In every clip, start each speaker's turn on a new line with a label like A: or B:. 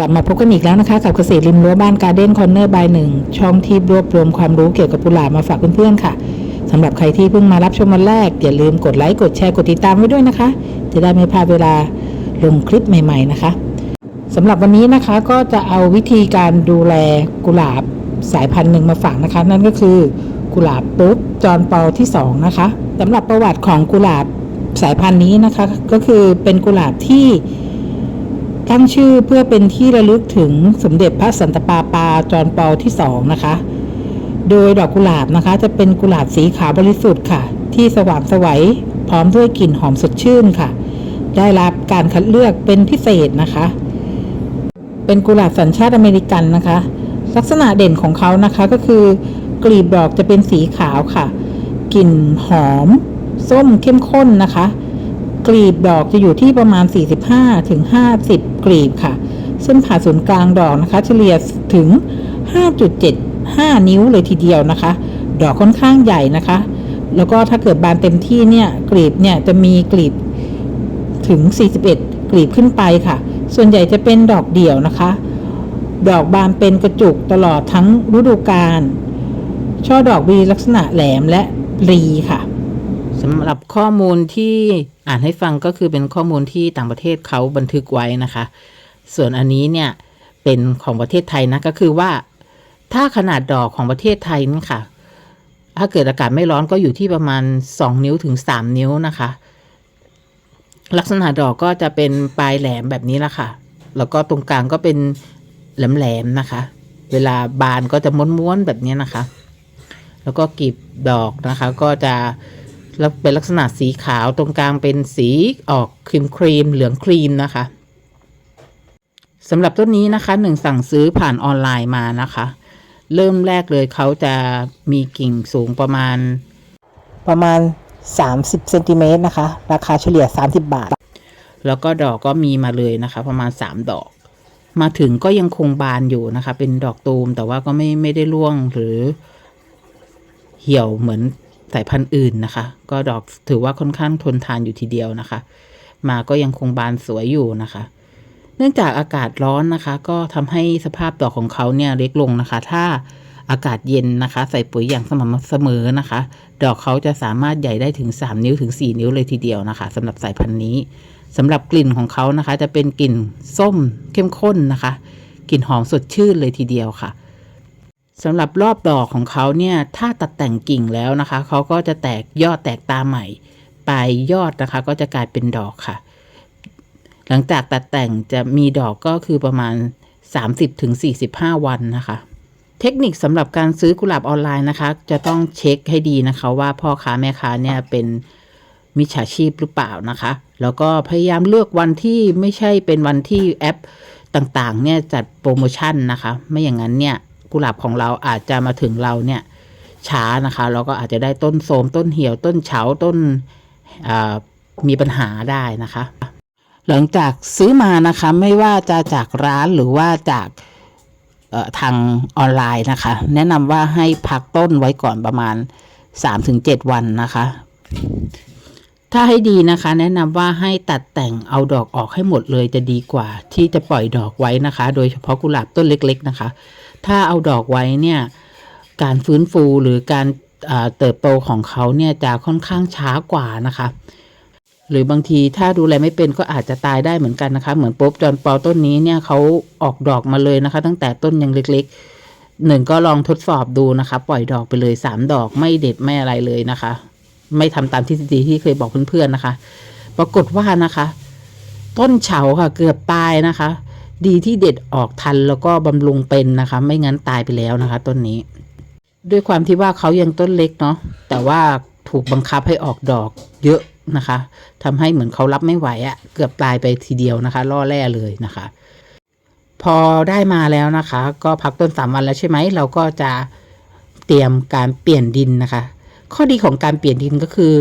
A: ลับมาพบกันอีกแล้วนะคะ กับเกษตรริมรั้วบ้านการ์เด้นคอนเนอร์บายหนึ่งช่องที่รวบรวมความรู้เกี่ยวกับกุหลาบมาฝากเพื่อนๆค่ะสำหรับใครที่เพิ่งมารับชมวันแรก อย่าลืมกดไลค์กดแชร์กดติดตามไว้ด้วยนะคะ จะได้ไม่พลาดเวลาลงคลิปใหม่ ๆนะคะสำหรับวันนี้นะคะก็จะเอาวิธีการดูแลกุหลาบสายพันธุ์หนึ่งมาฝากนะคะ นั่นก็คือกุหลาบปุ๊บจอนเปาที่สองนะคะสำหรับประวัติของกุหลาบสายพันธุ์นี้นะคะ ก็คือเป็นกุหลาบที่ ตั้งชื่อเพื่อเป็นที่ระลึกถึงสมเด็จพระสันตะปาปาจอห์นปอที่สองนะคะ โดยดอกกุหลาบนะคะ จะเป็นกุหลาบสีขาวบริสุทธิ์ค่ะ ที่สว่างสวัยพร้อมด้วยกลิ่นหอมสดชื่นค่ะ ได้รับการคัดเลือกเป็นพิเศษนะคะ เป็นกุหลาบสัญชาติอเมริกันนะคะ ลักษณะเด่นของเขานะคะก็คือกลีบดอกจะเป็นสีขาวค่ะ กลิ่นหอม ส้มเข้มข้นนะคะ กลีบดอกจะอยู่ที่ประมาณ 45ถึง กลีบค่ะ เส้นผ่าศูนย์กลางดอกนะคะ เฉลี่ยถึง 5.75 นิ้วเลยทีเดียวนะคะ ดอกค่อนข้างใหญ่นะคะ แล้วก็ถ้าเกิดบานเต็มที่เนี่ยกลีบเนี่ยจะมีกลีบถึง 41 กลีบขึ้นไปค่ะ ส่วนใหญ่จะเป็นดอกเดี่ยวนะคะ ดอกบานเป็นกระจุกตลอดทั้งฤดูกาลช่อดอกมีลักษณะแหลมและรีค่ะสำหรับข้อมูลที่อ่านให้ฟังก็คือเป็นข้อมูลที่ต่างประเทศเขาบันทึกไว้นะคะ ส่วนอันนี้เนี่ยเป็นของประเทศไทยนะก็คือว่า ถ้าขนาดดอกของประเทศไทยนี่ค่ะ ถ้าเกิดอากาศไม่ร้อนก็อยู่ที่ประมาณ 2 นิ้วถึง 3 นิ้วนะคะ ลักษณะดอกก็จะเป็นปลายแหลมแบบนี้ละค่ะ แล้วก็ตรงกลางก็เป็นแหลมๆนะคะ เวลาบานก็จะม้วนๆแบบนี้นะคะ แล้วก็กลีบดอกนะคะ ก็จะ แล้วเป็นลักษณะสีขาวตรงกลางเป็นสีออกครีมครีมเหลืองครีมนะคะสำหรับต้นนี้นะคะหนึ่งสั่งซื้อผ่านออนไลน์มานะคะ เริ่มแรกเลยเขาจะมีกิ่งสูงประมาณ ประมาณ 30เซนติเมตรนะคะ ราคาเฉลี่ย 30 บาท แล้วก็ดอกก็มีมาเลยนะคะ ประมาณ 3 ดอก มาถึงก็ยังคงบานอยู่นะคะ เป็นดอกตูมแต่ว่าก็ไม่ไม่ได้ร่วงหรือเหี่ยวเหมือน สายพันธุ์อื่นนะคะ ก็ดอกถือว่าค่อนข้างทนทานอยู่ทีเดียวนะคะ มาก็ยังคงบานสวยอยู่นะคะ เนื่องจากอากาศร้อนนะคะ ก็ทำให้สภาพดอกของเขาเนี่ยเล็กลงนะคะ ถ้าอากาศเย็นนะคะ ใส่ปุ๋ยอย่างสม่ำเสมอนะคะ ดอกเขาจะสามารถใหญ่ได้ถึง 3 นิ้วถึง 4 นิ้วเลยทีเดียวนะคะสำหรับสายพันธุ์นี้สำหรับกลิ่นของเขานะคะ จะเป็นกลิ่นส้มเข้มข้นนะคะ กลิ่นหอมสดชื่นเลยทีเดียวค่ะ สำหรับรอบดอกของเขาเนี่ยถ้าตัดแต่งกิ่งแล้วนะคะ เขาก็จะแตกยอดแตกตาใหม่ปลายยอดนะคะ ก็จะกลายเป็นดอกค่ะ หลังจากตัดแต่งจะมีดอกก็คือประมาณ 30-45 วันนะคะ เทคนิคสำหรับการซื้อกุหลาบออนไลน์นะคะ จะต้องเช็คให้ดีนะคะ ว่าพ่อค้าแม่ค้าเนี่ยเป็นมิจฉาชีพหรือเปล่านะคะ แล้วก็พยายามเลือกวันที่ไม่ใช่เป็นวันที่แอปต่างๆเนี่ยจัดโปรโมชั่นนะคะ ไม่อย่างนั้นเนี่ย กุหลาบของเราอาจจะมาถึงเราเนี่ยช้านะคะเราก็อาจจะได้ต้นโทมต้นเหี่ยวต้นเฉาต้นมีปัญหาได้นะคะ หลังจากซื้อมานะคะไม่ว่าจะจากร้านหรือว่าจากทางออนไลน์นะคะ แนะนำว่าให้พักต้นไว้ก่อนประมาณ 3-7 วันนะคะ ถ้าให้ดีนะคะ แนะนำว่าให้ตัดแต่งเอาดอกออกให้หมดเลยจะดีกว่า ที่จะปล่อยดอกไว้นะคะ โดยเฉพาะกุหลาบต้นเล็ก ๆ นะคะ ถ้าเอาดอกไว้เนี่ยการฟื้นฟูหรือการเติบโตของเขาเนี่ยจะค่อนข้างช้ากว่านะคะ หรือบางทีถ้าดูแลไม่เป็นก็อาจจะตายได้เหมือนกันนะคะ เหมือนป๊บจอนปอต้นนี้เนี่ยเขาออกดอกมาเลยนะคะ ตั้งแต่ต้นยังเล็กๆหนึ่งก็ลองทดสอบดูนะคะ ปล่อยดอกไปเลยสามดอกไม่เด็ดไม่อะไรเลยนะคะ ไม่ทำตามทฤษฎีที่เคยบอกเพื่อนๆนะคะ ปรากฏว่านะคะ ต้นเฉาค่ะเกือบตายนะคะ ดีที่เด็ดออกทันแล้วก็บำรุงเป็นนะคะ ไม่งั้นตายไปแล้วนะคะ ต้นนี้ ด้วยความที่ว่าเขายังต้นเล็กเนาะแต่ว่าถูกบังคับให้ออกดอกเยอะนะคะทำให้เหมือนเขารับไม่ไหวอะ่ะเกือบตายไปทีเดียวนะคะล่อแร่เลยนะคะ พอได้มาแล้วนะคะ ก็พักต้นสามวันแล้วใช่ไหมเราก็จะเตรียมการเปลี่ยนดินนะคะ ข้อดีของการเปลี่ยนดินก็คือ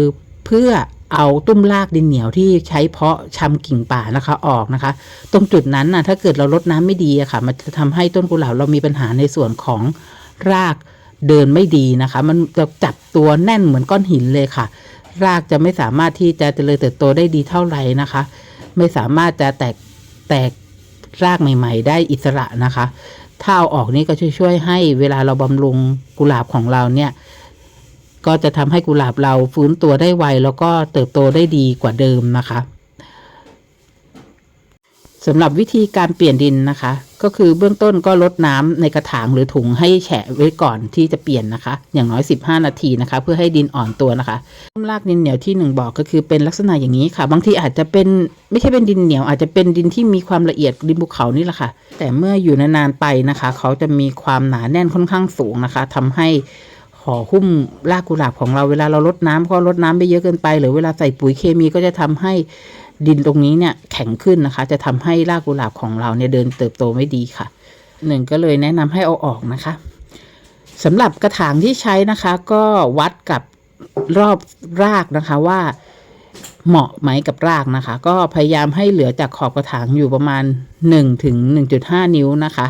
A: เพื่อ เอาตุ้มรากดินเหนียวที่ใช้เพาะชำกิ่งป่านะคะออกนะคะ ตรงจุดนั้นนะถ้าเกิดเราลดน้ำไม่ดีอะค่ะมันจะทำให้ต้นกุหลาบเรามีปัญหาในส่วนของรากเดินไม่ดีนะคะ มันจะจับตัวแน่นเหมือนก้อนหินเลยค่ะ รากจะไม่สามารถที่จะเจริญเติบโตได้ดีเท่าไหร่นะคะ ไม่สามารถจะแตกแตกรากใหม่ ๆ ได้อิสระนะคะ ถ้าเอาออกนี่ก็จะช่วยให้เวลาเราบำรุงกุหลาบของเราเนี่ย ก็จะทำให้กุหลาบเราฟื้นตัวได้ไวแล้วก็เติบโตได้ดีกว่าเดิมนะคะสำหรับวิธีการเปลี่ยนดินนะคะ ก็คือเบื้องต้นก็ลดน้ำในกระถางหรือถุงให้แฉะไว้ก่อนที่จะเปลี่ยนนะคะ อย่างน้อย 15 นาทีนะคะ เพื่อให้ดินอ่อนตัวนะคะต้มรากดินเหนียวที่หนึ่งบอกก็คือเป็นลักษณะอย่างนี้ค่ะ บางทีอาจจะเป็นไม่ใช่เป็นดินเหนียว อาจจะเป็นดินที่มีความละเอียดดินภูเขานี่แหละค่ะ แต่เมื่ออยู่นานๆไปนะคะ เขาจะมีความหนาแน่นค่อนข้างสูงนะคะทำให้ ห่อหุ้มรากกุหลาบของเราเวลาเราลดน้ำก็ลดน้ำไปเยอะเกินไป หรือเวลาใส่ปุ๋ยเคมีก็จะทำให้ดินตรงนี้เนี่ยแข็งขึ้นนะคะ จะทำให้รากกุหลาบของเราเนี่ยเดินเติบโตไม่ดีค่ะหนึ่งก็เลยแนะนำให้เอาออกนะคะสำหรับกระถางที่ใช้นะคะ ก็วัดกับรอบรากนะคะว่าเหมาะไหมกับรากนะคะ ก็พยายามให้เหลือจากขอบกระถางอยู่ประมาณ1ถึง1.5 นิ้วนะคะ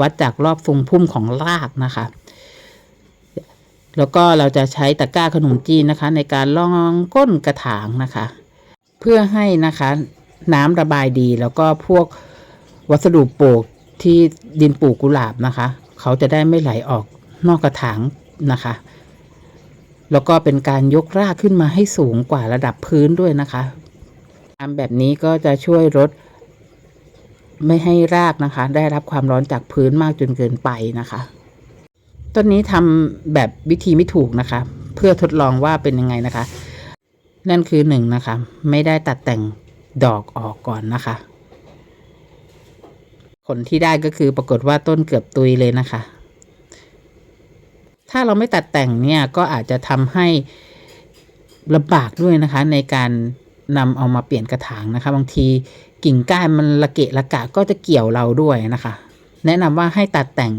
A: วัดจากรอบทรงพุ่มของรากนะคะ แล้วก็เราจะใช้ตะกร้าขนมจีนนะคะ ในการล่องก้นกระถางนะคะ เพื่อให้นะคะน้ำระบายดีแล้วก็พวกวัสดุปลูกที่ดินปลูกกุหลาบนะคะ เขาจะได้ไม่ไหลออกนอกกระถางนะคะ แล้วก็เป็นการยกรากขึ้นมาให้สูงกว่าระดับพื้นด้วยนะคะทำแบบนี้ก็จะช่วยลดไม่ให้รากนะคะ ได้รับความร้อนจากพื้นมากจนเกินไปนะคะ ต้นนี้ทำแบบวิธีไม่ถูกนะคะ เพื่อทดลองว่าเป็นยังไงนะคะ นั่นคือหนึ่งนะคะ ไม่ได้ตัดแต่งดอกออกก่อนนะคะ ผลที่ได้ก็คือปรากฏว่าต้นเกือบตุยเลยนะคะ ถ้าเราไม่ตัดแต่งเนี่ยก็อาจจะทำให้ลำบากด้วยนะคะ ในการนำเอามาเปลี่ยนกระถางนะคะ บางทีกิ่งก้านมันละเกะละกะก็จะเกี่ยวเราด้วยนะคะ แนะนำว่าให้ตัดแต่ง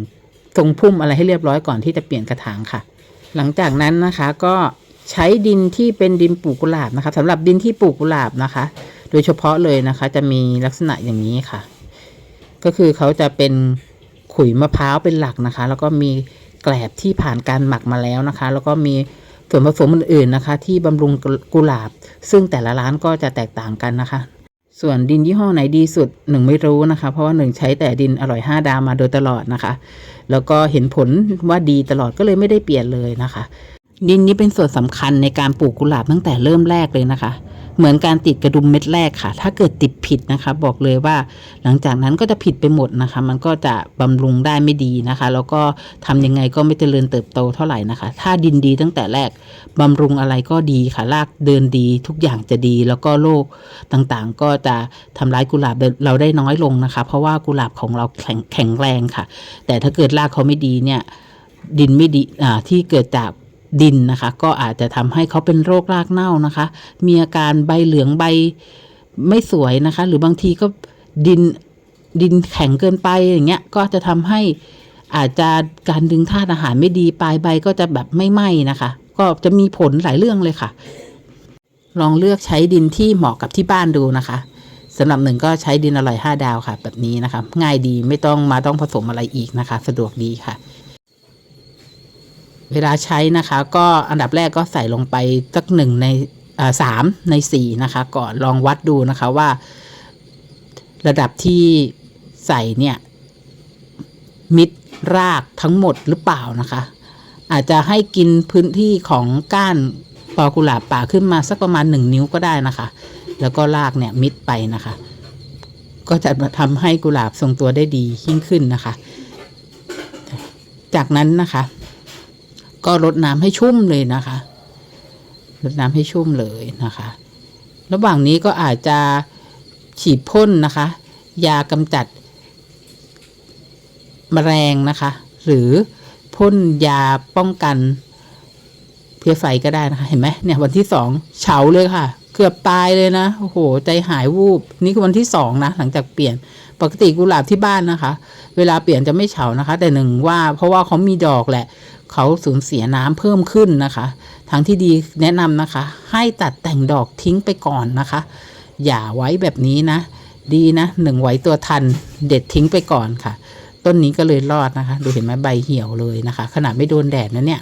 A: ทรงพุ่มอะไรให้เรียบร้อยก่อนที่จะเปลี่ยนกระถางค่ะ หลังจากนั้นนะคะก็ใช้ดินที่เป็นดินปลูกกุหลาบนะคะสำหรับดินที่ปลูกกุหลาบนะคะ โดยเฉพาะเลยนะคะ จะมีลักษณะอย่างนี้ค่ะ ก็คือเขาจะเป็นขุยมะพร้าวเป็นหลักนะคะ แล้วก็มีแกลบที่ผ่านการหมักมาแล้วนะคะ แล้วก็มีส่วนผสมอื่นๆนะคะ ที่บำรุงกุหลาบ ซึ่งแต่ละร้านก็จะแตกต่างกันนะคะ ส่วนดินยี่ห้อไหนดีสุดหนึ่งไม่รู้นะคะ เพราะว่าหนึ่งใช้แต่ดินอร่อยห้าดาวมาโดยตลอดนะคะ แล้วก็เห็นผลว่าดีตลอดก็เลยไม่ได้เปลี่ยนเลยนะคะ ดินนี้เป็นส่วนสำคัญในการปลูกกุหลาบตั้งแต่เริ่มแรกเลยนะคะ เหมือนการติดกระดุมเม็ดแรกค่ะ ถ้าเกิดติดผิดนะคะ บอกเลยว่า หลังจากนั้นก็จะผิดไปหมดนะคะ มันก็จะบำรุงได้ไม่ดีนะคะ แล้วก็ทำยังไงก็ไม่เจริญเติบโตเท่าไหร่นะคะ ถ้าดินดีตั้งแต่แรกบำรุงอะไรก็ดีค่ะรากเดินดี ทุกอย่างจะดี แล้วก็โรคต่างๆ ก็จะทำร้ายกุหลาบเราได้น้อยลงนะคะ เพราะว่ากุหลาบของเราแข็งแข็งแรงค่ะ แต่ถ้าเกิดรากเขาไม่ดีเนี่ยดินไม่ดีที่เกิดจาก ดินนะคะ ก็อาจจะทำให้เขาเป็นโรครากเน่านะคะ มีอาการใบเหลืองใบไม่สวยนะคะ หรือบางทีก็ดินดินแข็งเกินไปอย่างเงี้ยก็จะทำให้อาจจะการดึงธาตุอาหารไม่ดีปลายใบก็จะแบบไม่ไหม้นะคะ ก็จะมีผลหลายเรื่องเลยค่ะ ลองเลือกใช้ดินที่เหมาะกับที่บ้านดูนะคะสำหรับหนึ่งก็ใช้ดินอร่อยห้าดาวค่ะ แบบนี้นะคะ ง่ายดีไม่ต้องมาต้องผสมอะไรอีกนะคะ สะดวกดีค่ะ เวลาใช้นะคะ ก็อันดับแรกก็ใส่ลงไปสักหนึ่งในสามในสี่นะคะก่อนลองวัดดูนะคะว่า ระดับที่ใส่เนี่ย มิดรากทั้งหมดหรือเปล่านะคะ อาจจะให้กินพื้นที่ของก้านปอกุหลาบป่าขึ้นมาสักประมาณหนึ่งนิ้วก็ได้นะคะ แล้วก็รากเนี่ยมิดไปนะคะ ก็จะทำให้กุหลาบทรงตัวได้ดียิ่งขึ้นนะคะ จากนั้นนะคะ ก็รดน้ำให้ชุ่มเลยนะคะรดน้ำให้ชุ่มเลยนะคะ ระหว่างนี้ก็อาจจะฉีดพ่นนะคะ ยากำจัดแมลงนะคะ หรือพ่นยาป้องกันเพลี้ยไฟก็ได้นะคะ เห็นไหมเนี่ยวันที่สองเฉาเลยค่ะ เกือบตายเลยนะโอ้โหใจหายวูบ นี่คือวันที่สองนะ หลังจากเปลี่ยนปกติกุหลาบที่บ้านนะคะ เวลาเปลี่ยนจะไม่เฉานะคะ แต่หนึ่งว่าเพราะว่าเขามีดอกแหละ เขาสูญเสียน้ำเพิ่มขึ้นนะคะ ทางที่ดีแนะนำนะคะ ให้ตัดแต่งดอกทิ้งไปก่อนนะคะ อย่าไว้แบบนี้นะ ดีนะหนึ่งไว้ตัวทันเด็ดทิ้งไปก่อนค่ะ ต้นนี้ก็เลยรอดนะคะ ดูเห็นไหมใบเหี่ยวเลยนะคะ ขนาดไม่โดนแดดนะเนี่ย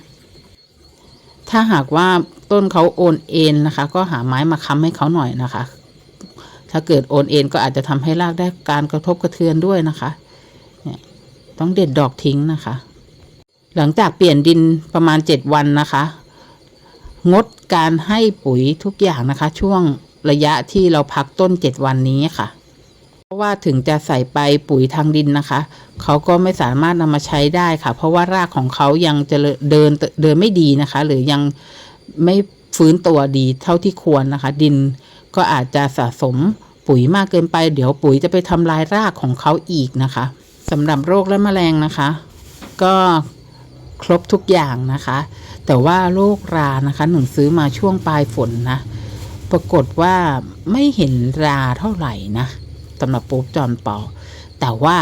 A: ถ้าหากว่าต้นเขาโอนเอ็นนะคะ ก็หาไม้มาค้ำให้เขาหน่อยนะคะ
B: ถ้าเกิดโอนเอ็นก็อาจจะทำให้รากได้การกระทบกระเทือนด้วยนะคะเนี่ยต้องเด็ดดอกทิ้งนะคะ หลังจากเปลี่ยนดินประมาณเจ็ดวันนะคะ งดการให้ปุ๋ยทุกอย่างนะคะ ช่วงระยะที่เราพักต้นเจ็ดวันนี้ค่ะ เพราะว่าถึงจะใส่ไปปุ๋ยทางดินนะคะ เขาก็ไม่สามารถนำมาใช้ได้ค่ะ เพราะว่ารากของเขายังจะเดินเดินไม่ดีนะคะ หรือยังไม่ฟื้นตัวดีเท่าที่ควรนะคะ ดินก็อาจจะสะสมปุ๋ยมากเกินไป เดี๋ยวปุ๋ยจะไปทำลายรากของเขาอีกนะคะสำหรับโรคและแมลงนะคะ ก็ ครบทุกอย่างนะคะ แต่ว่าโรครานะคะ หนึ่งซื้อมาช่วงปลายฝนนะ ปรากฏว่าไม่เห็นราเท่าไหร่นะสำหรับปุ๊บจอนเปาแต่ว่า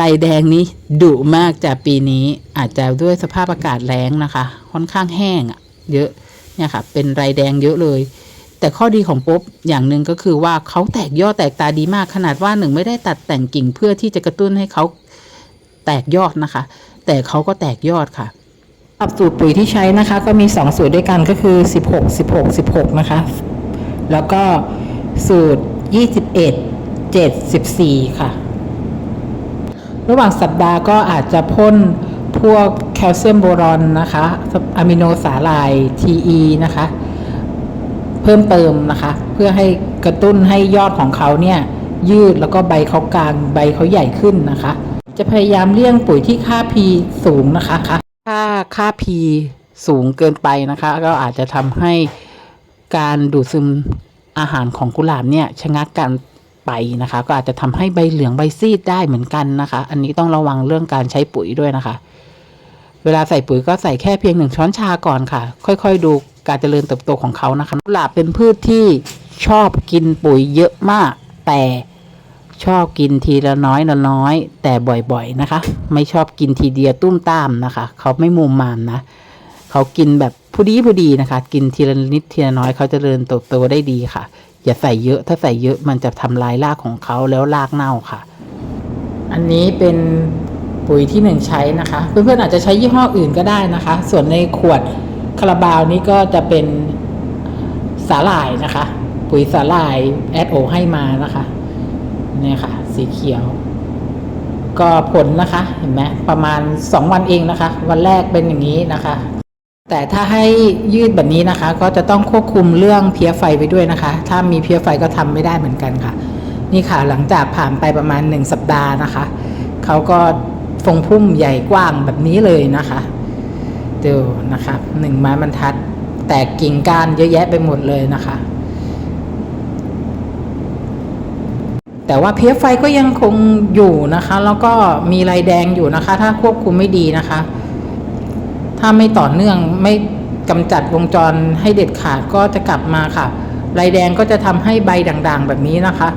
B: ลายแดงนี้ดุมากจากปีนี้อาจจะด้วยสภาพอากาศแล้งนะคะ ค่อนข้างแห้งอะเยอะเนี่ยค่ะ เป็นลายแดงเยอะเลย แต่ข้อดีของปุ๊บอย่างหนึ่งก็คือว่าเขาแตกยอดแตกตาดีมากขนาดว่าหนึ่งไม่ได้ตัดแต่งกิ่งเพื่อที่จะกระตุ้นให้เขาแตกยอดนะคะ แต่เขาก็แตกยอดค่ะ
A: สับสูตรปุ๋ยที่ใช้นะคะ ก็มี 2 สูตรด้วยกันก็คือ 16 16 16 นะคะ แล้วก็สูตร 21 7 14ค่ะ ระหว่างสัปดาห์ก็อาจจะพ่นพวกแคลเซียมโบรอนนะคะอะมิโนสาลาย TE นะคะ เพิ่มเติมนะคะ เพื่อให้กระตุ้นให้ยอดของเขาเนี่ยยืดแล้วก็ใบเขากลางใบเขาใหญ่ขึ้นนะคะ จะพยายามเลี่ยงปุ๋ยที่ค่า P สูงนะคะ
B: ถ้าค่า P สูงเกินไปนะคะ ก็อาจจะทำให้การดูดซึมอาหารของกุหลาบเนี่ยชะงักกันไปนะคะ ก็อาจจะทำให้ใบเหลืองใบซีดได้เหมือนกันนะคะ อันนี้ต้องระวังเรื่องการใช้ปุ๋ยด้วยนะคะ เวลาใส่ปุ๋ยก็ใส่แค่เพียงหนึ่งช้อนชาก่อนค่ะ ค่อยๆ ดูการเจริญเติบโตของเขานะคะกุหลาบเป็นพืชที่ชอบกินปุ๋ยเยอะมากแต่ ชอบกินทีละน้อยละน้อย แต่บ่อยๆนะคะ ไม่ชอบกินทีเดียวตุ้มตามนะคะ เขาไม่มุมมามนะเขากินแบบผู้ดีผู้ดีนะคะ กินทีละนิดทีละน้อยเขาจะเจริญเติบโตได้ดีค่ะ อย่าใส่เยอะถ้าใส่เยอะมันจะทำลายรากของเขาแล้วรากเน่าค่ะ
A: อันนี้เป็นปุ๋ยที่หนึ่งใช้นะคะ เพื่อนๆอาจจะใช้ยี่ห้ออื่นก็ได้นะคะ ส่วนในขวดคาราบาวนี้ก็จะเป็นสาหร่ายนะคะ ปุ๋ยสาหร่ายแอดโอให้มานะคะ เนี่ยค่ะ สีเขียว ก็ผลนะคะเห็นไหมประมาณ 2 วันเองนะคะ วันแรกเป็นอย่างนี้นะคะ แต่ถ้าให้ยืดแบบนี้นะคะ ก็จะต้องควบคุมเรื่องเพี้ยไฟไปด้วยนะคะ ถ้ามีเพี้ยไฟก็ทำไม่ได้เหมือนกันค่ะ นี่ค่ะหลังจากผ่านไปประมาณ 1 สัปดาห์นะคะเขาก็ฟงพุ่มใหญ่กว้างแบบนี้เลยนะคะดูนะคะหนึ่งไม้บรรทัด แตกกิ่งก้านเยอะแยะไปหมดเลยนะคะ แต่ว่าเพี้ยไฟก็ยังคงอยู่นะคะ แล้วก็มีลายแดงอยู่นะคะ ถ้าควบคุมไม่ดีนะคะ ถ้าไม่ต่อเนื่องไม่กำจัดวงจรให้เด็ดขาดก็จะกลับมาค่ะลายแดงก็จะทำให้ใบด่างๆ แบบนี้นะคะ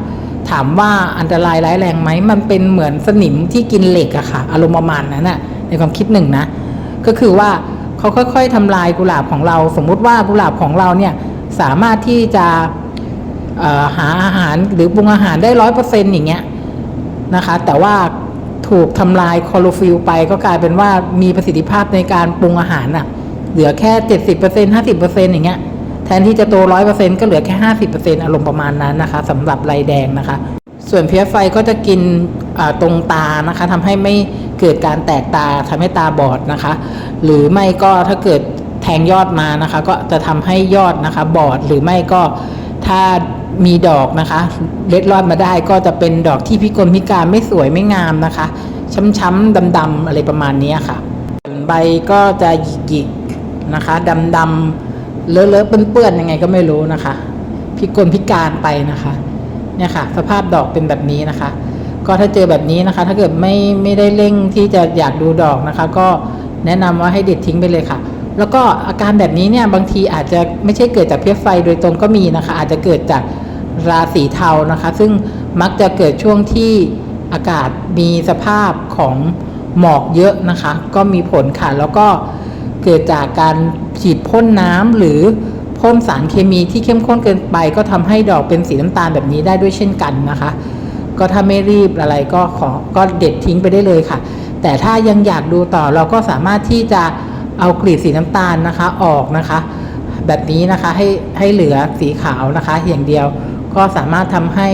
A: ถามว่าอันตรายร้ายแรงไหมมันเป็นเหมือนสนิมที่กินเหล็กอะค่ะ อารมณ์ประมาณนั้นน่ะในความคิดหนึ่งนะ ก็คือว่าเขาค่อยๆทำลายกุหลาบของเรา สมมุติว่ากุหลาบของเราเนี่ยสามารถที่จะ หาอาหารหรือปรุงอาหารได้ร้อยเปอร์เซ็นต์อย่างเงี้ยนะคะ แต่ว่าถูกทำลายคลอโรฟิลไปก็กลายเป็นว่ามีประสิทธิภาพในการปรุงอาหารน่ะเหลือแค่เจ็ดสิบเปอร์เซ็นห้าสิบเปอร์เซ็นอย่างเงี้ยแทนที่จะโตร้อยเปอร์เซ็นก็เหลือแค่ห้าสิบเปอร์เซ็นอารมณ์ประมาณนั้นนะคะสำหรับลายแดงนะคะ ส่วนเพี้ยไฟก็จะกินตรงตานะคะทำให้ไม่เกิดการแตกตาทำให้ตาบอดนะคะ หรือไม่ก็ถ้าเกิดแทงยอดมานะคะ ก็จะทำให้ยอดนะคะ บอดหรือไม่ก็ ถ้ามีดอกนะคะเล็ดรอดมาได้ก็จะเป็นดอกที่พิกลพิการไม่สวยไม่งามนะคะ ช้ำๆดำๆอะไรประมาณนี้ค่ะใบก็จะหยิกๆนะคะดำๆเลอะๆเปื้อนๆยังไงก็ไม่รู้นะคะ พิกลพิการไปนะคะเนี่ยค่ะ สภาพดอกเป็นแบบนี้นะคะ ก็ถ้าเจอแบบนี้นะคะ ถ้าเกิดไม่ไม่ได้เร่งที่จะอยากดูดอกนะคะ ก็แนะนำว่าให้เด็ดทิ้งไปเลยค่ะ แล้วก็อาการแบบนี้เนี่ยบางทีอาจจะไม่ใช่เกิดจากเพี้ยไฟโดยตรงก็มีนะคะ อาจจะเกิดจากราสีเทานะคะ ซึ่งมักจะเกิดช่วงที่อากาศมีสภาพของหมอกเยอะนะคะ ก็มีผลค่ะ แล้วก็เกิดจากการฉีดพ่นน้ำหรือพ่นสารเคมีที่เข้มข้นเกินไป ก็ทำให้ดอกเป็นสีน้ำตาลแบบนี้ได้ด้วยเช่นกันนะคะ ก็ถ้าไม่รีบอะไรก็ขอก็เด็ดทิ้งไปได้เลยค่ะ แต่ถ้ายังอยากดูต่อเราก็สามารถที่จะ เอากลีบสีน้ำตาลนะคะออกนะคะ แบบนี้นะคะให้ให้เหลือสีขาวนะคะอย่างเดียวก็สามารถทำให้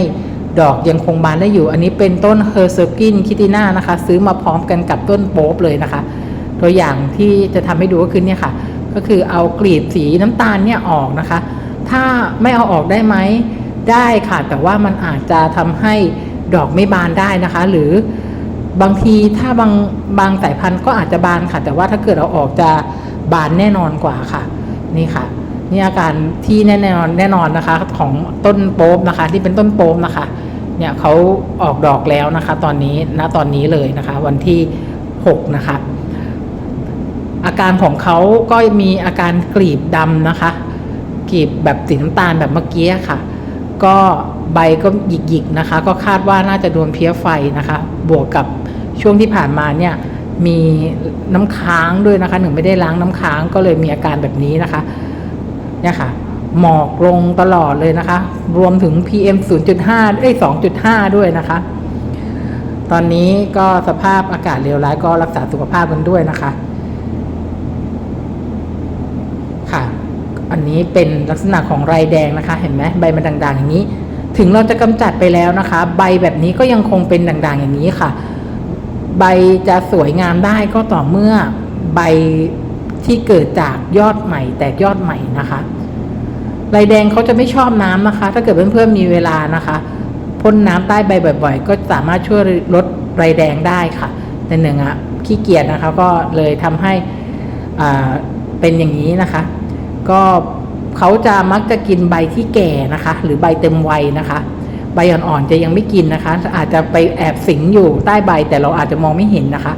A: ดอกยังคงบานได้อยู่ อันนี้เป็นต้นเฮอร์เซอร์กินคิติน่านะคะ ซื้อมาพร้อมกันกับต้นโป๊บเลยนะคะ ตัวอย่างที่จะทำให้ดูก็คือเนี่ยค่ะ ก็คือเอากลีบสีน้ำตาลเนี่ยออกนะคะ ถ้าไม่เอาออกได้ไหมได้ค่ะ แต่ว่ามันอาจจะทำให้ดอกไม่บานได้นะคะ หรือ บางทีถ้าบางบางสายพันธุ์ก็อาจจะบานค่ะ แต่ว่าถ้าเกิดเอาออกจะบานแน่นอนกว่าค่ะ นี่ค่ะ นี่อาการที่แน่นอนแน่นอนนะคะ ของต้นโป๊บนะคะ ที่เป็นต้นโป๊บนะคะ เนี่ยเขาออกดอกแล้วนะคะ ตอนนี้ณตอนนี้เลยนะคะ วันที่ 6 นะคะ อาการของเขาก็มีอาการกลีบดำนะคะกลีบแบบสีน้ำตาลแบบเมื่อกี้ค่ะ ก็ใบก็หยิกๆนะคะ ก็คาดว่าน่าจะโดนเพี้ยไฟนะคะ บวกกับ ช่วงที่ผ่านมาเนี่ยมีน้ำค้างด้วยนะคะ หนึ่งไม่ได้ล้างน้ำค้างก็เลยมีอาการแบบนี้นะคะ เนี่ยค่ะ หมอกลงตลอดเลยนะคะ รวมถึง PM 0.5เอ้ย2.5 ด้วยนะคะ ตอนนี้ก็สภาพอากาศเลวร้ายก็รักษาสุขภาพกันด้วยนะคะ ค่ะ อันนี้เป็นลักษณะของไรแดงนะคะ เห็นไหมใบมันด่างๆอย่างนี้ ถึงเราจะกำจัดไปแล้วนะคะ ใบแบบนี้ก็ยังคงเป็นด่างๆอย่างนี้ค่ะ ใบจะสวยงามได้ก็ต่อเมื่อใบที่เกิดจากยอดใหม่ แตกยอดใหม่นะคะไรแดงเขาจะไม่ชอบน้ำนะคะ ถ้าเกิดเพื่อนๆมีเวลานะคะพ่นน้ำใต้ใบบ่อยๆ ก็สามารถช่วยลดไรแดงได้ค่ะ แต่หนึ่งอะขี้เกียจนะคะก็เลยทำให้อ่าเป็นอย่างนี้นะคะ ก็เขาจะมักจะกินใบที่แก่นะคะ หรือใบเต็มวัยนะคะ ใบอ่อนๆจะยังไม่กินนะคะ อาจจะไปแอบสิงอยู่ใต้ใบแต่เราอาจจะมองไม่เห็นนะคะ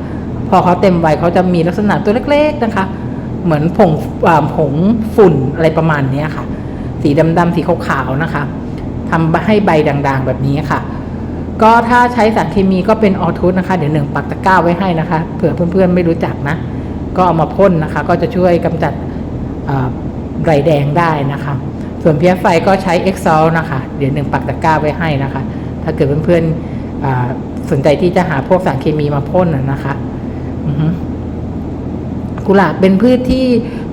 A: พอเขาเต็มวัยเขาจะมีลักษณะตัวเล็กๆนะคะ เหมือนผงผงฝุ่นอะไรประมาณนี้ค่ะ สีดำๆสีขาวๆนะคะทำให้ใบด่างๆแบบนี้ค่ะ ก็ถ้าใช้สารเคมีก็เป็นออทูสนะคะ เดี๋ยวหนึ่งปักตะกร้าไว้ให้นะคะ เผื่อเพื่อนๆไม่รู้จักนะ ก็เอามาพ่นนะคะ ก็จะช่วยกำจัดไรแดงได้นะคะ ส่วนเพี้ยไฟก็ใช้ e x a l นะคะเดี๋ยวหนึ่งปักตะกร้าไว้ให้นะคะ ถ้าเกิดเพื่อนๆอ่าสนใจที่จะหาพวกสารเคมีมาพ่นนะคะกุหลาบเป็นพืชที่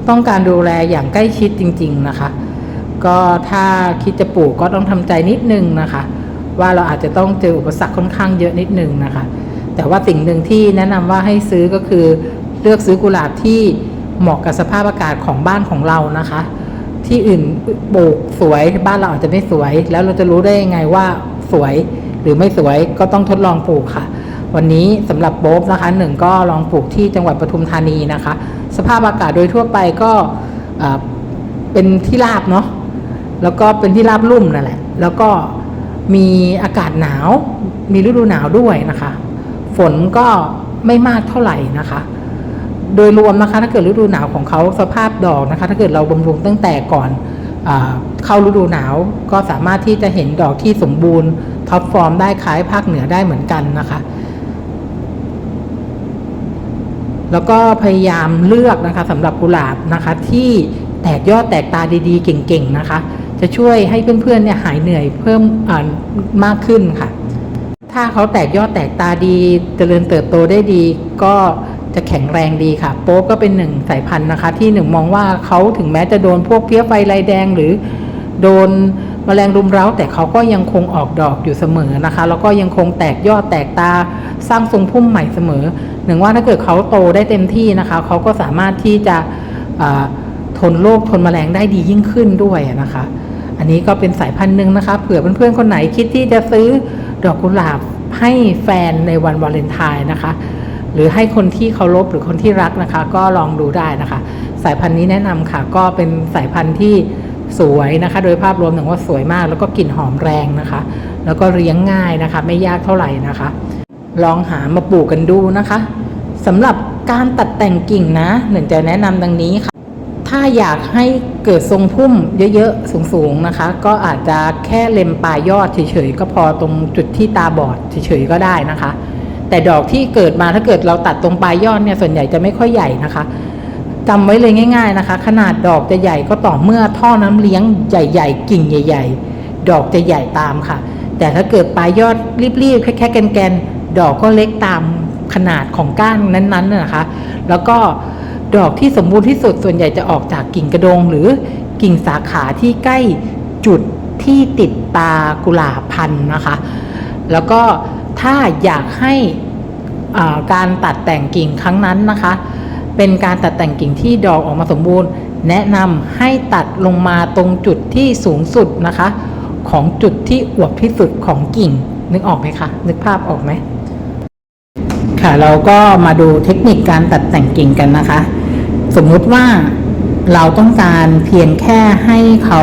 A: ต้องการดูแลอย่างใกล้ชิดจริง ๆนะคะ ก็ถ้าคิดจะปลูกก็ต้องทำใจนิดนึงนะคะ ว่าเราอาจจะต้องเจออุปสรรคค่อนข้างเยอะนิดนึงนะคะ แต่ว่าสิ่งหนึ่งที่แนะนำว่าให้ซื้อก็คือเลือกซื้อกุหลาบที่เหมาะกับสภาพอากาศของบ้านของเรานะคะ ที่อื่นปลูกสวยบ้านเราอาจจะไม่สวย แล้วเราจะรู้ได้ยังไงว่าสวยหรือไม่สวยก็ต้องทดลองปลูกค่ะ วันนี้สำหรับโบ๊บนะคะหนึ่งก็ลองปลูกที่จังหวัดปทุมธานีนะคะ สภาพอากาศโดยทั่วไปก็เอ่อเป็นที่ราบเนาะแล้วก็เป็นที่ราบลุ่มนั่นแหละ แล้วก็มีอากาศหนาว มีฤดูหนาวด้วยนะคะ ฝนก็ไม่มากเท่าไหร่นะคะ โดยรวมนะคะ ถ้าเกิดฤดูหนาวของเขาสภาพดอกนะคะ ถ้าเกิดเราบำรุงตั้งแต่ก่อนอเข้าฤดูหนาวก็สามารถที่จะเห็นดอกที่สมบูรณ์ท็อปฟอร์มได้คล้ายภาคเหนือได้เหมือนกันนะคะ แล้วก็พยายามเลือกนะคะสำหรับกุหลาบนะคะ ที่แตกยอดแตกตาดีๆ เก่งๆนะคะ จะช่วยให้เพื่อนๆเนี่ยหายเหนื่อยเพิ่มมากขึ้นค่ะ ถ้าเขาแตกยอดแตกตาดีเจริญเติบโตได้ดีก็ จะแข็งแรงดีค่ะ โป๊กก็เป็นหนึ่งสายพันธุ์นะคะ ที่หนึ่งมองว่าเขาถึงแม้จะโดนพวกเพี้ยไฟลายแดงหรือโดนแมลงรุมเร้า แต่เขาก็ยังคงออกดอกอยู่เสมอนะคะ แล้วก็ยังคงแตกยอดแตกตาสร้างทรงพุ่มใหม่เสมอ หนึ่งว่าถ้าเกิดเขาโตได้เต็มที่นะคะ เขาก็สามารถที่จะทนโรคทนแมลงได้ดียิ่งขึ้นด้วยนะคะ อันนี้ก็เป็นสายพันธุ์หนึ่งนะคะเผื่อเพื่อนๆคนไหนคิดที่จะซื้อดอกกุหลาบให้แฟนในวันวาเลนไทน์นะคะ หรือให้คนที่เคารพหรือคนที่รักนะคะ ก็ลองดูได้นะคะ สายพันธุ์นี้แนะนำค่ะ ก็เป็นสายพันธุ์ที่สวยนะคะ โดยภาพรวมถึงว่าสวยมาก แล้วก็กลิ่นหอมแรงนะคะ แล้วก็เลี้ยงง่ายนะคะ ไม่ยากเท่าไหร่นะคะ ลองหามาปลูกกันดูนะคะสำหรับการตัดแต่งกิ่งนะหนึ่งจะแนะนำดังนี้ค่ะ ถ้าอยากให้เกิดทรงพุ่มเยอะๆ สูงๆนะคะ ก็อาจจะแค่เล็มปลายยอดเฉยๆ ก็พอตรงจุดที่ตาบอดเฉยๆ ก็ได้นะคะ แต่ดอกที่เกิดมาถ้าเกิดเราตัดตรงปลายยอดเนี่ยส่วนใหญ่จะไม่ค่อยใหญ่นะคะจำไว้เลยง่าย ๆนะคะ ขนาดดอกจะใหญ่ก็ต่อเมื่อท่อน้ำเลี้ยงใหญ่ ๆ กิ่งใหญ่ ๆ ดอกจะใหญ่ตามค่ะ แต่ถ้าเกิดปลายยอดรีบๆแค่ๆแกนๆดอกก็เล็กตามขนาดของก้านนั้นๆนะคะ แล้วก็ดอกที่สมบูรณ์ที่สุดส่วนใหญ่จะออกจากกิ่งกระดง หรือกิ่งสาขาที่ใกล้จุดที่ติดตากุหลาบพันนะคะ แล้วก็ถ้าอยากให้ การตัดแต่งกิ่งครั้งนั้นนะคะ เป็นการตัดแต่งกิ่งที่ดอกออกมาสมบูรณ์ แนะนำให้ตัดลงมาตรงจุดที่สูงสุดนะคะ ของจุดที่อวบที่สุดของกิ่ง นึกออกไหมคะนึกภาพออกไหมค่ะเราก็มาดูเทคนิคการตัดแต่งกิ่งกันนะคะ สมมุติว่าเราต้องการเพียงแค่ให้เขา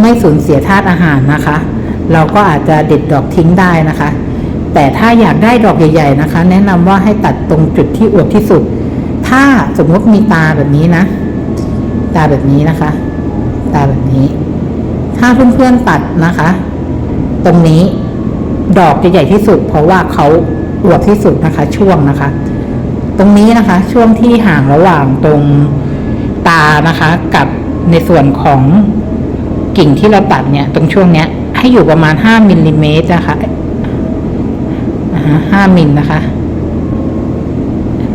A: ไม่สูญเสียธาตุอาหารนะคะ เราก็อาจจะเด็ดดอกทิ้งได้นะคะ แต่ถ้าอยากได้ดอกใหญ่ ๆนะคะ แนะนำว่าให้ตัดตรงจุดที่อวบที่สุด ถ้าสมมติมีตาแบบนี้นะ ตาแบบนี้นะคะ ตาแบบนี้ ถ้าเพื่อนๆตัดนะคะ ตรงนี้ดอกจะใหญ่ที่สุด เพราะว่าเขาอวบที่สุดนะคะ ช่วงนะคะ ตรงนี้นะคะ ช่วงที่ห่างระหว่างตรงตานะคะ กับในส่วนของกิ่งที่เราตัดเนี่ย ตรงช่วงเนี้ย ให้อยู่ประมาณห้ามิลลิเมตรนะคะ ห้ามิลนะคะ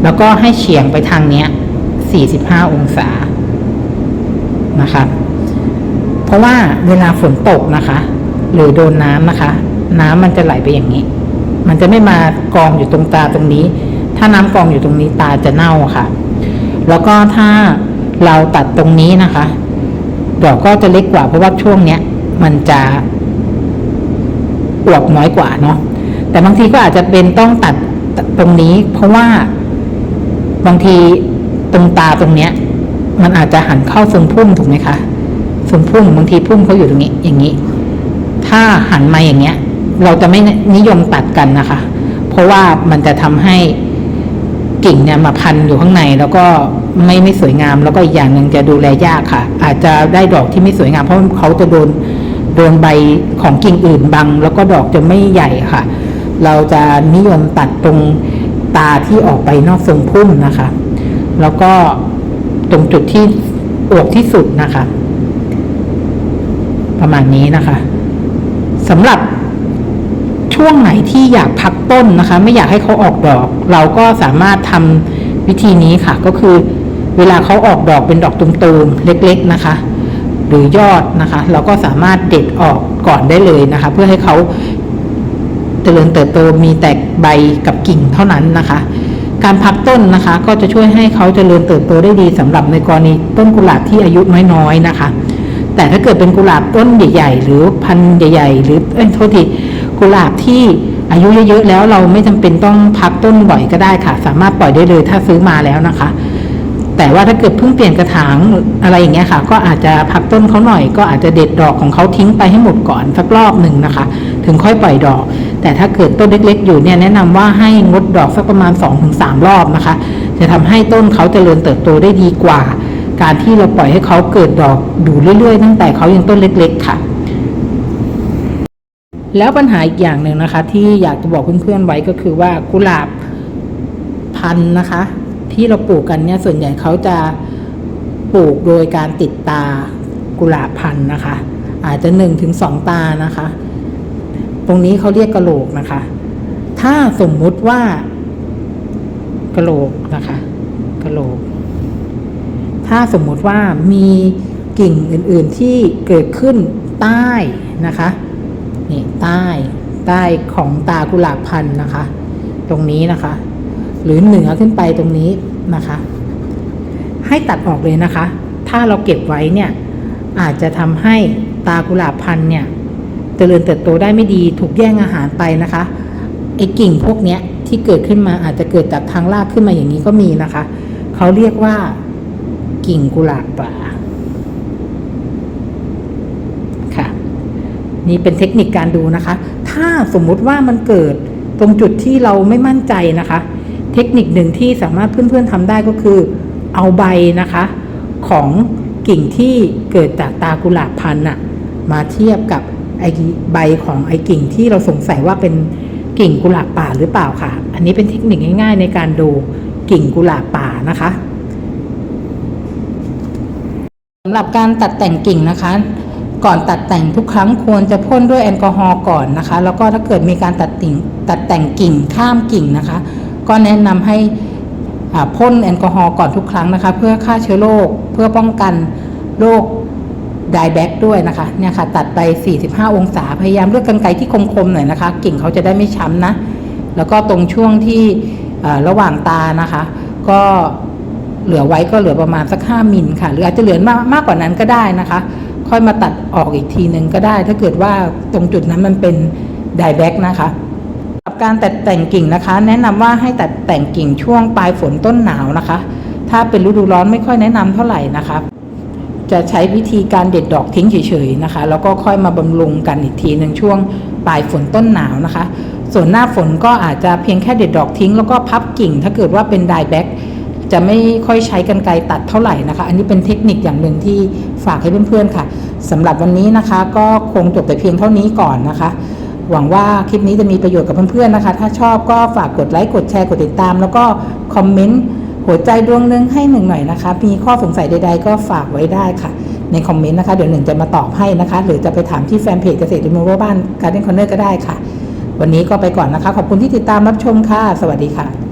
A: แล้วก็ให้เฉียงไปทางเนี้ยสี่สิบห้าองศานะคะเพราะว่าเวลาฝนตกนะคะ หรือโดนน้ำนะคะ น้ำมันจะไหลไปอย่างนี้ มันจะไม่มากองอยู่ตรงตาตรงนี้ ถ้าน้ำกองอยู่ตรงนี้ตาจะเน่าค่ะ แล้วก็ถ้าเราตัดตรงนี้นะคะดอกก็จะเล็กกว่าเพราะว่าช่วงเนี้ย มันจะอวบน้อยกว่าเนาะ แต่บางทีก็อาจจะเป็นต้องตัดตรงนี้ เพราะว่าบางทีตรงตาตรงเนี้ย มันอาจจะหันเข้าทรงพุ่มถูกไหมคะทรงพุ่มบางทีพุ่มเขาอยู่ตรงนี้ อย่างนี้ ถ้าหันมาอย่างเงี้ย เราจะไม่นิยมตัดกันนะคะ เพราะว่ามันจะทำให้กิ่งเนี่ยมาพันอยู่ข้างในแล้วก็ไม่ไม่สวยงามแล้วก็อีกอย่างหนึ่งจะดูแลยากค่ะ อาจจะได้ดอกที่ไม่สวยงามเพราะเขาจะโดนโดนใบของกิ่งอื่นบัง แล้วก็ดอกจะไม่ใหญ่ค่ะ เราจะนิยมตัดตรงตาที่ออกไปนอกทรงพุ่มนะคะ แล้วก็ตรงจุดที่อวบที่สุดนะคะ ประมาณนี้นะคะสำหรับช่วงไหนที่อยากพักต้นนะคะ ไม่อยากให้เขาออกดอก เราก็สามารถทำวิธีนี้ค่ะ ก็คือเวลาเขาออกดอกเป็นดอกตุ่มๆเล็ก ๆนะคะ หรือยอดนะคะ เราก็สามารถเด็ดออกก่อนได้เลยนะคะ เพื่อให้เขา จริญเติบโตมีแต่ใบกับกิ่งเท่านั้นนะคะ การพักต้นนะคะ ก็จะช่วยให้เขาเจริญเติบโตได้ดีสำหรับในกรณีต้นกุหลาบที่อายุน้อยๆนะคะ แต่ถ้าเกิดเป็นกุหลาบต้นใหญ่ๆ หรือพันธุ์ใหญ่ ๆ หรือเอ้ยโทษทีกุหลาบที่อายุเยอะๆแล้วเราไม่จำเป็นต้องพักต้นบ่อยก็ได้ค่ะ สามารถปล่อยได้เลยถ้าซื้อมาแล้วนะคะ แต่ว่าถ้าเกิดเพิ่งเปลี่ยนกระถางอะไรอย่างเงี้ยค่ะ ก็อาจจะพักต้นเขาหน่อย ก็อาจจะเด็ดดอกของเขาทิ้งไปให้หมดก่อนสักรอบหนึ่งนะคะ ถึงค่อยปล่อยดอก แต่ถ้าเกิดต้นเล็ก ๆ อยู่เนี่ยแนะนำว่าให้งดดอกสักประมาณ 2-3 รอบนะคะ จะทำให้ต้นเขาเจริญเติบโตได้ดีกว่า การที่เราปล่อยให้เขาเกิดดอกอยู่เรื่อย ๆ ตั้งแต่เขายังต้นเล็ก ๆ ค่ะแล้วปัญหาอีกอย่างหนึ่งนะคะ ที่อยากจะบอกเพื่อนๆไว้ก็คือว่ากุหลาบพันนะคะ ที่เราปลูกกันเนี่ยส่วนใหญ่เขาจะปลูกโดยการติดตากุหลาบพันธุ์นะคะ อาจจะหนึ่งถึงสองตานะคะ ตรงนี้เขาเรียกกระโหลกนะคะ ถ้าสมมุติว่ากระโหลกนะคะกระโหลก ถ้าสมมุติว่ามีกิ่งอื่น ๆที่เกิดขึ้นใต้นะคะนี่ใต้ใต้ของตากุหลาบพันธุ์นะคะ ตรงนี้นะคะ หรือเหนือขึ้นไปตรงนี้นะคะ ให้ตัดออกเลยนะคะ ถ้าเราเก็บไว้เนี่ยอาจจะทำให้ตากุหลาบพันเนี่ยเจริญเติบโตได้ไม่ดีถูกแย่งอาหารไปนะคะไอ้กิ่งพวกเนี้ยที่เกิดขึ้นมาอาจจะเกิดจากทางรากขึ้นมาอย่างนี้ก็มีนะคะ เขาเรียกว่ากิ่งกุหลาบป่าค่ะ นี่เป็นเทคนิคการดูนะคะ ถ้าสมมุติว่ามันเกิดตรงจุดที่เราไม่มั่นใจนะคะ เทคนิคหนึ่งที่สามารถเพื่อนๆทำได้ก็คือ เอาใบนะคะ ของกิ่งที่เกิดจากตากุหลาบพันธุ์น่ะมาเทียบกับไอใบของไอกิ่งที่เราสงสัยว่าเป็นกิ่งกุหลาบป่าหรือเปล่าค่ะ อันนี้เป็นเทคนิคง่าย ๆ ในการดูกิ่งกุหลาบป่านะคะสำหรับการตัดแต่งกิ่งนะคะ ก่อนตัดแต่งทุกครั้งควรจะพ่นด้วยแอลกอฮอล์ก่อนนะคะ แล้วก็ถ้าเกิดมีการตัดติ่งตัดแต่งกิ่งข้ามกิ่งนะคะ ก็แนะนำให้พ่นแอลกอฮอล์ก่อนทุกครั้งนะคะ เพื่อฆ่าเชื้อโรคเพื่อป้องกันโรคไดแบ็กด้วยนะคะเนี่ยค่ะ ตัดไป 45 องศา พยายามเลือกกรรไกรที่คมๆหน่อยนะคะ กิ่งเขาจะได้ไม่ช้ำนะ แล้วก็ตรงช่วงที่ระหว่างตานะคะ ก็เหลือไว้ก็เหลือประมาณสัก 5มิลค่ะ หรืออาจจะเหลือมากมากกว่านั้นก็ได้นะคะ ค่อยมาตัดออกอีกทีหนึ่งก็ได้ ถ้าเกิดว่าตรงจุดนั้นมันเป็นไดแบ็กนะคะ สำหรับการตัดแต่งกิ่งนะคะ แนะนำว่าให้ตัดแต่งกิ่งช่วงปลายฝนต้นหนาวนะคะ ถ้าเป็นฤดูร้อนไม่ค่อยแนะนำเท่าไหร่นะคะ จะใช้วิธีการเด็ดดอกทิ้งเฉยๆนะคะ แล้วก็ค่อยมาบำรุงกันอีกทีหนึ่งช่วงปลายฝนต้นหนาวนะคะ ส่วนหน้าฝนก็อาจจะเพียงแค่เด็ดดอกทิ้ง แล้วก็พับกิ่ง ถ้าเกิดว่าเป็นไดแบ็กจะไม่ค่อยใช้กันไกรตัดเท่าไหร่นะคะ อันนี้เป็นเทคนิคอย่างหนึ่งที่ฝากให้เพื่อนๆค่ะสำหรับวันนี้นะคะ ก็คงจบแต่เพียงเท่านี้ก่อนนะคะ หวังว่าคลิปนี้จะมีประโยชน์กับเพื่อนๆนะคะ ถ้าชอบก็ฝากกดไลค์ กดแชร์ กดติดตาม แล้วก็คอมเมนต์หัวใจดวงหนึงให้หนึ่งหน่อยนะคะ มีข้อสงสัยใด ๆ ก็ฝากไว้ได้ค่ะ ในคอมเมนต์นะคะ เดี๋ยวหนึ่งจะมาตอบให้นะคะ หรือจะไปถามที่แฟนเพจเกษตรริมรั้วบ้านการ์เด้นคอนเนอร์ก็ได้ค่ะ วันนี้ก็ไปก่อนนะคะ ขอบคุณที่ติดตามรับชมค่ะ สวัสดีค่ะ